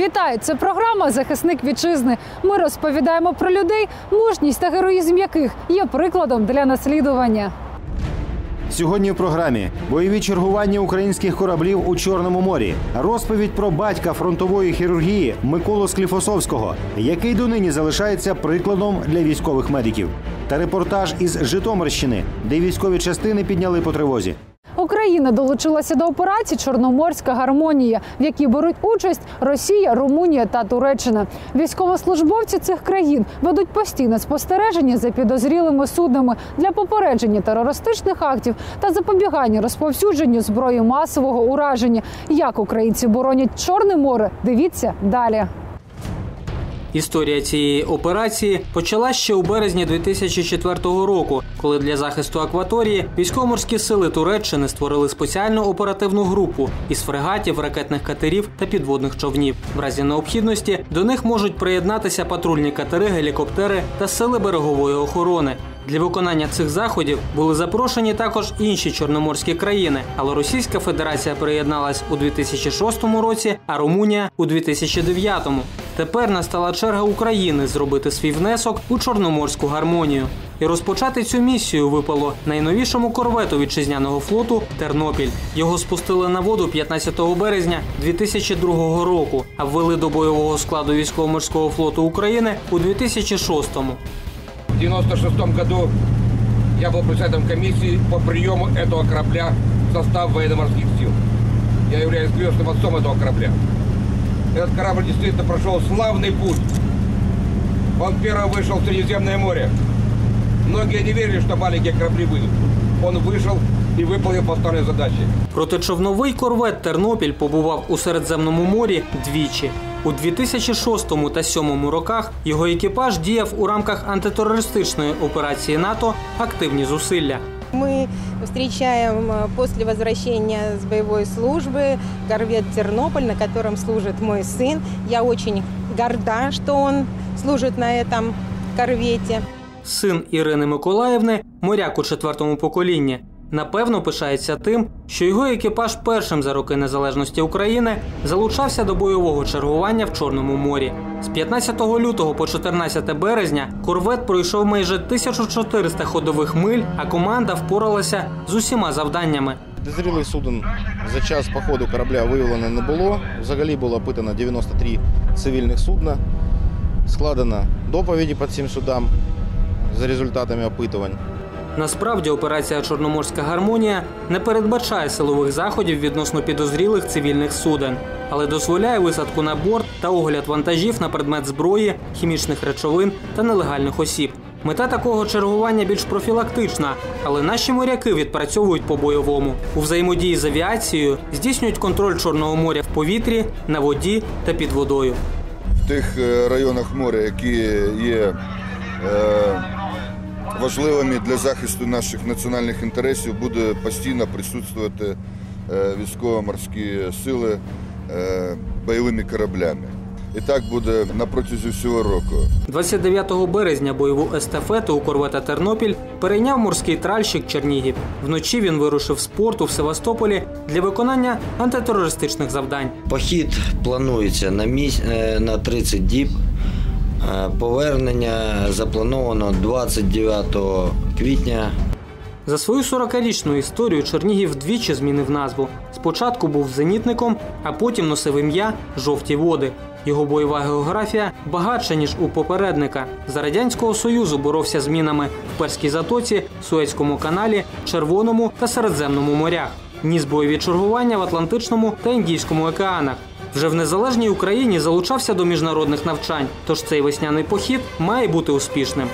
Вітаю! Це програма Захисник вітчизни. Ми розповідаємо про людей, мужність та героїзм яких є прикладом для наслідування. Сьогодні в програмі бойові чергування українських кораблів у Чорному морі, розповідь про батька фронтової хірургії Миколу Скліфосовського, який донині залишається прикладом для військових медиків, та репортаж із Житомирщини, де військові частини підняли по тривозі. Україна долучилася до операції Чорноморська гармонія, в якій беруть участь Росія, Румунія та Туреччина. Військовослужбовці цих країн ведуть постійне спостереження за підозрілими суднами для попередження терористичних актів та запобігання розповсюдженню зброї масового ураження. Як українці боронять Чорне море? Дивіться далі. Історія цієї операції почалась ще у березні 2004 року, коли для захисту акваторії військово-морські сили Туреччини створили спеціальну оперативну групу із фрегатів, ракетних катерів та підводних човнів. В разі необхідності до них можуть приєднатися патрульні катери, гелікоптери та сили берегової охорони. Для виконання цих заходів були запрошені також інші чорноморські країни, але Російська Федерація приєдналась у 2006 році, а Румунія у 2009. Тепер настала черга України зробити свій внесок у чорноморську гармонію. І розпочати цю місію випало найновішому корвету вітчизняного флоту Тернопіль. Його спустили на воду 15 березня 2002 року, а ввели до бойового складу військово-морського флоту України у 2006-му. В 96 году я был председателем комиссии по приему этого корабля в состав военно-морских сил. Я являюсь крестным отцом этого корабля. Этот корабль действительно прошел славный путь. Он первый вышел в Средиземное море. Многие не верили, что маленькие корабли выйдут. Он вышел и выполнил поставленные задачи. Протичовновий корвет Тернопіль побував у Середземному морі двічі. У 2006 та 2007 роках його екіпаж діяв у рамках антитерористичної операції НАТО активні зусилля. Мы встречаем э, после возвращения с боевой службы корвет «Тернополь», на котором служит мой сын. Я очень горда, что он служит на этом корвете. Син Ірини Миколаївни, моряк у четвертому поколінні, напевно пишається тим, що його екіпаж першим за роки незалежності України залучався до бойового чергування в Чорному морі. З 15 лютого по 14 березня корвет пройшов майже 1400 ходових миль, а команда впоралася з усіма завданнями. Підозрілих суден за час походу корабля виявлено не було. Взагалі було опитано 93 цивільних судна. Складено доповіді по цим судам за результатами опитувань. Насправді операція Чорноморська гармонія не передбачає силових заходів відносно підозрілих цивільних суден, але дозволяє висадку на борт та огляд вантажів на предмет зброї, хімічних речовин та нелегальних осіб. Мета такого чергування більш профілактична, але наші моряки відпрацьовують по бойовому. У взаємодії з авіацією здійснюють контроль Чорного моря в повітрі, на воді та під водою. в тих е, районах моря, які є е, важливими для захисту наших національних інтересів, буде постійно присутствувати е, військово-морські сили е, бойовими кораблями. І так буде на протязі всього року. 29 березня бойову естафету у корвета Тернопіль перейняв морський тральщик Чернігів. Вночі він вирушив з порту в Севастополі для виконання антитерористичних завдань. Похід планується на міс... е, на 30 діб. Е, Повернення заплановано 29 квітня. За свою 40-річну історію Чернігів двічі змінив назву. Спочатку був зенітником, а потім носив ім'я Жовті води. Його бойова географія багатша ніж у попередника. За радянського союзу боровся з мінами в Перській затоці, Суецькому каналі, Червоному та Середземному морях. Ніс бойові чергування в Атлантичному та Індійському океанах. Вже в незалежній Україні залучався до міжнародних навчань, тож цей весняний похід має бути успішним.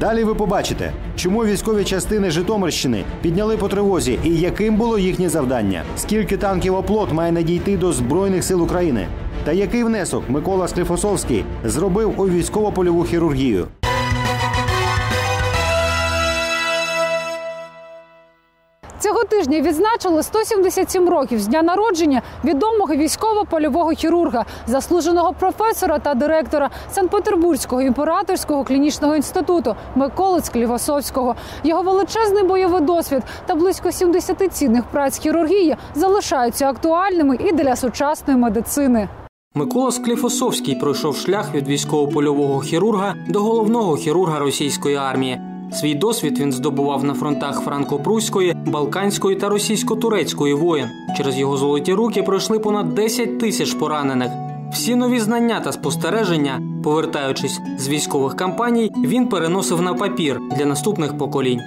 Далі ви побачите, чому військові частини Житомирщини підняли по тривозі і яким було їхнє завдання, скільки танків оплот має надійти до Збройних сил України, та який внесок Микола Склифосовський зробив у військово-польову хірургію. Тижня відзначили 177 років з дня народження відомого військово-польового хірурга, заслуженого професора та директора Санкт-Петербурзького імператорського клінічного інституту Миколи Склівосовського. Його величезний бойовий досвід та близько 70 цінних праць хірургії залишаються актуальними і для сучасної медицини. Микола Скліфосовський пройшов шлях від військово-польового хірурга до головного хірурга російської армії. Свій досвід він здобував на фронтах франко-пруської, балканської та російсько-турецької воєн. Через його золоті руки пройшли понад 10 тисяч поранених. Всі нові знання та спостереження, повертаючись з військових кампаній, він переносив на папір для наступних поколінь.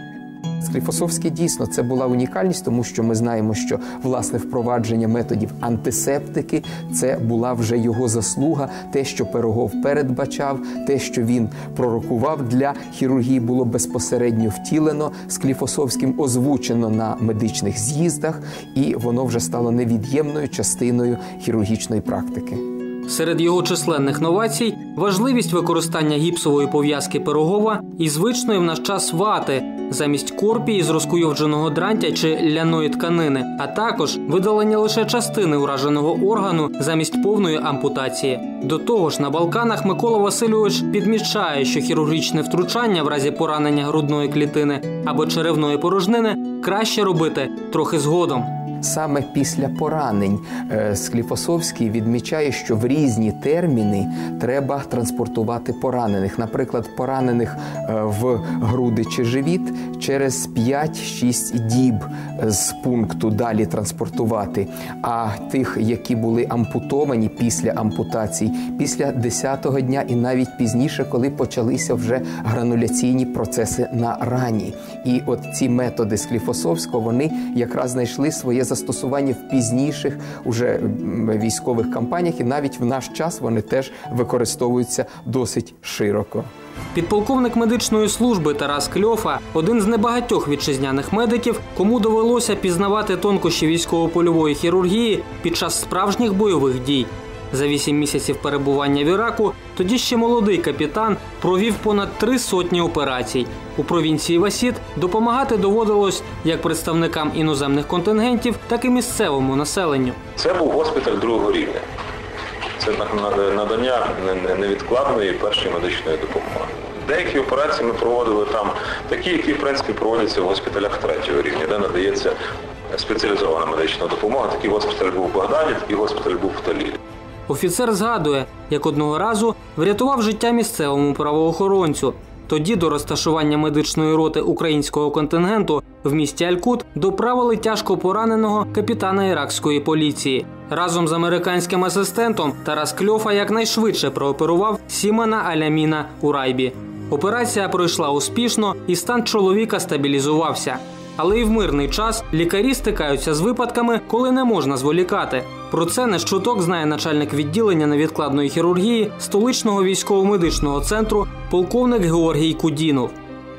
Скліфосовський дійсно це була унікальність, тому що ми знаємо, що власне впровадження методів антисептики це була вже його заслуга. Те, що Пирогов передбачав, те, що він пророкував для хірургії, було безпосередньо втілено. Скліфосовським озвучено на медичних з'їздах, і воно вже стало невід'ємною частиною хірургічної практики. Серед його численних новацій важливість використання гіпсової пов'язки пирогова і звичної в наш час вати замість корпії з розкуйовдженого дрантя чи ляної тканини, а також видалення лише частини ураженого органу замість повної ампутації. До того ж, на Балканах Микола Васильович підмічає, що хірургічне втручання в разі поранення грудної клітини або черевної порожнини краще робити трохи згодом. Саме після поранень е, Скліфосовський відмічає, що в різні терміни треба транспортувати поранених. Наприклад, поранених е, в груди чи живіт через 5-6 діб з пункту далі транспортувати. А тих, які були ампутовані після ампутацій, після 10-го дня і навіть пізніше, коли почалися вже грануляційні процеси на рані. І от ці методи Скліфосовського вони якраз знайшли своє застосування в пізніших уже військових кампаніях, і навіть в наш час вони теж використовуються досить широко. Підполковник медичної служби Тарас Кльофа один з небагатьох вітчизняних медиків, кому довелося пізнавати тонкощі військово-польової хірургії під час справжніх бойових дій. За вісім місяців перебування в Іраку тоді ще молодий капітан провів понад три сотні операцій. У провінції Васід допомагати доводилось як представникам іноземних контингентів, так і місцевому населенню. Це був госпіталь другого рівня. Це надання невідкладної першої медичної допомоги. Деякі операції ми проводили там, такі, які в принципі проводяться в госпіталях третього рівня, де надається спеціалізована медична допомога. Такий госпіталь був в Богдані, такий госпіталь був в Талілі. Офіцер згадує, як одного разу врятував життя місцевому правоохоронцю. Тоді до розташування медичної роти українського контингенту в місті Алькут доправили тяжко пораненого капітана іракської поліції. Разом з американським асистентом Тарас Кльофа якнайшвидше прооперував Сімена Аляміна у райбі. Операція пройшла успішно, і стан чоловіка стабілізувався. Але і в мирний час лікарі стикаються з випадками, коли не можна зволікати. Про це не щуток знає начальник відділення невідкладної хірургії столичного військово-медичного центру полковник Георгій Кудінов.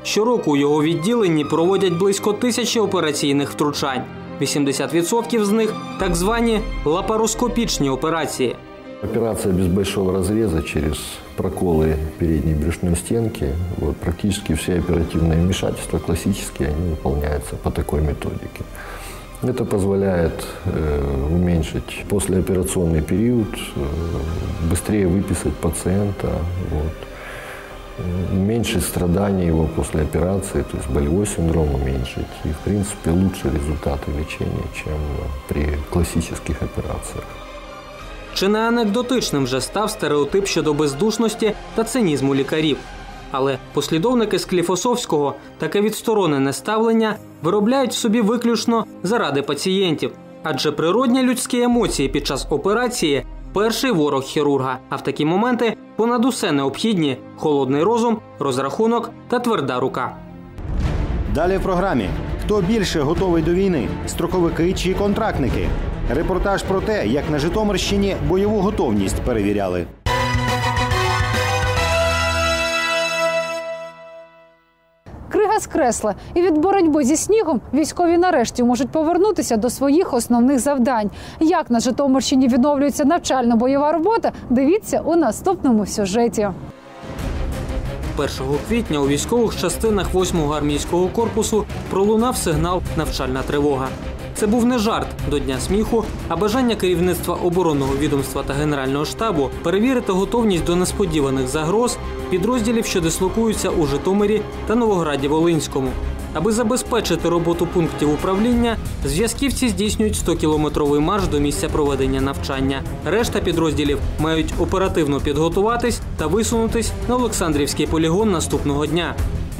Щороку у його відділенні проводять близько тисячі операційних втручань. 80% з них так звані лапароскопічні операції. Операция без большого разреза через проколы передней брюшной стенки. Вот, практически все оперативные вмешательства классические, они выполняются по такой методике. Это позволяет э, уменьшить послеоперационный период, э, быстрее выписать пациента, вот, э, уменьшить страдания его после операции, то есть болевой синдром уменьшить. И, в принципе, лучше результаты лечения, чем при классических операциях. Чи не анекдотичним вже став стереотип щодо бездушності та цинізму лікарів? Але послідовники Скліфосовського таке відсторонене ставлення виробляють собі виключно заради пацієнтів, адже природні людські емоції під час операції перший ворог хірурга. А в такі моменти понад усе необхідні холодний розум, розрахунок та тверда рука. Далі в програмі хто більше готовий до війни строковики чи контрактники? Репортаж про те, як на Житомирщині бойову готовність перевіряли. Крига скресла, і від боротьби зі снігом військові нарешті можуть повернутися до своїх основних завдань. Як на Житомирщині відновлюється навчально-бойова робота? Дивіться у наступному сюжеті. 1 квітня у військових частинах 8-го армійського корпусу пролунав сигнал Навчальна тривога. Це був не жарт до дня сміху, а бажання керівництва оборонного відомства та генерального штабу перевірити готовність до несподіваних загроз підрозділів, що дислокуються у Житомирі та Новограді Волинському. Аби забезпечити роботу пунктів управління, зв'язківці здійснюють 100-кілометровий марш до місця проведення навчання. Решта підрозділів мають оперативно підготуватись та висунутись на Олександрівський полігон наступного дня.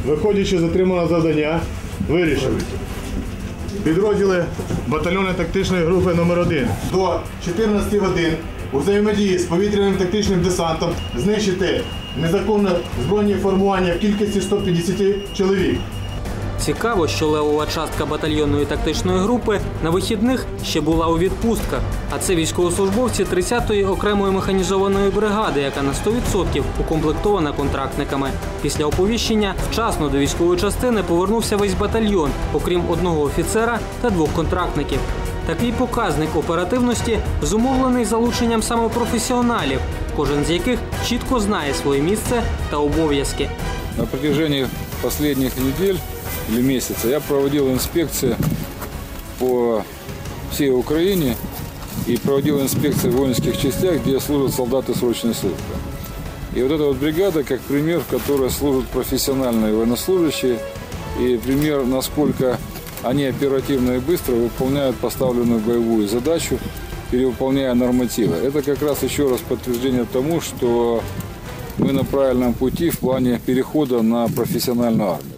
Виходячи з отриманого завдання, вирішили підрозділи батальйону тактичної групи номер 1 до 14 годин у взаємодії з повітряним тактичним десантом знищити незаконне збройні формування в кількості 150 чоловік. Цікаво, що левова частка батальйонної тактичної групи на вихідних ще була у відпустках. А це військовослужбовці 30-ї окремої механізованої бригади, яка на 100% укомплектована контрактниками. Після оповіщення вчасно до військової частини повернувся весь батальйон, окрім одного офіцера та двох контрактників. Такий показник оперативності зумовлений залученням саме професіоналів, кожен з яких чітко знає своє місце та обов'язки. На протяжении последних недель или месяца я проводил инспекции по всей Украине и проводил инспекции в воинских частях, где служат солдаты срочной службы. И вот эта вот бригада, как пример, в которой служат профессиональные военнослужащие, и пример, насколько они оперативно и быстро выполняют поставленную боевую задачу, перевыполняя нормативы. Это как раз еще раз подтверждение тому, что мы на правильном пути в плане перехода на профессиональную армию.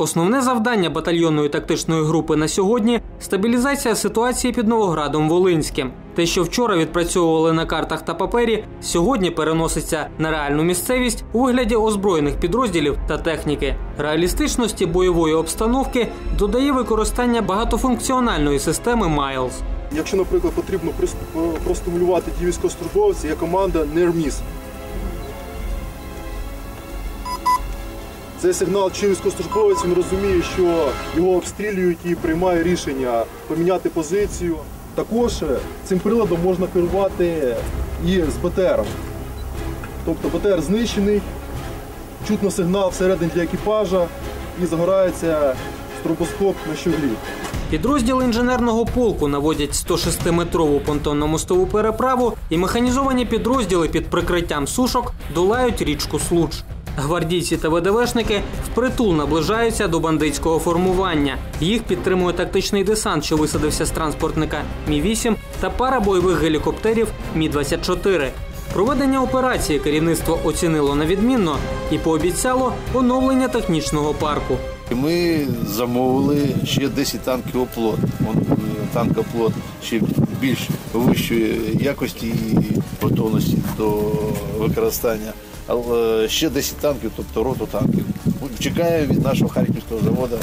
Основне завдання батальйонної тактичної групи на сьогодні стабілізація ситуації під Новоградом Волинським. Те, що вчора відпрацьовували на картах та папері, сьогодні переноситься на реальну місцевість у вигляді озброєних підрозділів та техніки. Реалістичності бойової обстановки додає використання багатофункціональної системи Майлз. Якщо, наприклад, потрібно прос- простимулювати ті військовослужбовці, є команда NERMIS. Цей сигнал чи військовослужбовець він розуміє, що його обстрілюють і приймає рішення поміняти позицію. Також е, цим приладом можна керувати і з БТР. Тобто БТР знищений, чутно сигнал всередині для екіпажа і загорається стробоскоп на щоглі. Підрозділи інженерного полку наводять 106-метрову понтонно-мостову переправу, і механізовані підрозділи під прикриттям сушок долають річку Случ. Гвардійці та ВДВшники впритул наближаються до бандитського формування. Їх підтримує тактичний десант, що висадився з транспортника Мі-8 та пара бойових гелікоптерів Мі-24. Проведення операції керівництво оцінило на відмінно і пообіцяло оновлення технічного парку. Ми замовили ще 10 танків оплот. Е, Танкоплот ще більш вищої якості і готовності до використання. Але ще 10 танків, тобто роту танків. Чекаю від нашого харківського заводу.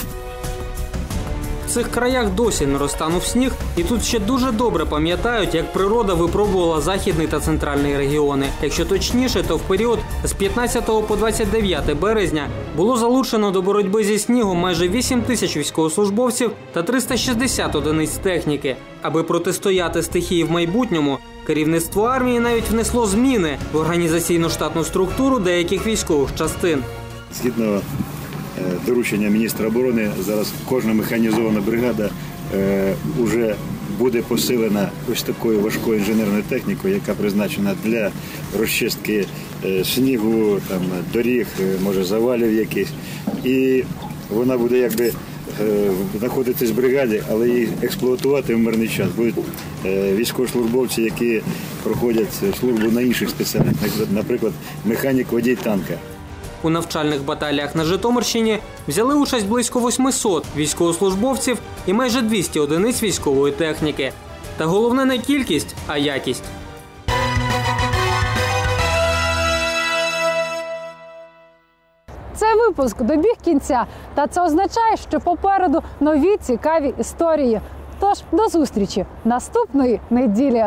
В цих краях досі не розтанув сніг, і тут ще дуже добре пам'ятають, як природа випробувала західний та центральний регіони. Якщо точніше, то в період з 15 по 29 березня було залучено до боротьби зі снігом майже 8 тисяч військовослужбовців та 360 одиниць техніки. Аби протистояти стихії в майбутньому, керівництво армії навіть внесло зміни в організаційну штатну структуру деяких військових частин. Згідно е, доручення міністра оборони, зараз кожна механізована бригада вже буде посилена ось такою важкою інженерною технікою, яка призначена для розчистки е, снігу, там, доріг, е, може завалів якихось. І вона буде якби е, знаходитись в бригаді, але її експлуатувати в мирний час. Будуть е, військовослужбовці, які проходять службу на інших спеціальностях, наприклад, механік водій танка. У навчальних баталіях на Житомирщині взяли участь близько 800 військовослужбовців і майже 200 одиниць військової техніки. Та головне не кількість, а якість. Випуск добіг кінця, та це означає, що попереду нові цікаві історії. Тож до зустрічі наступної неділі.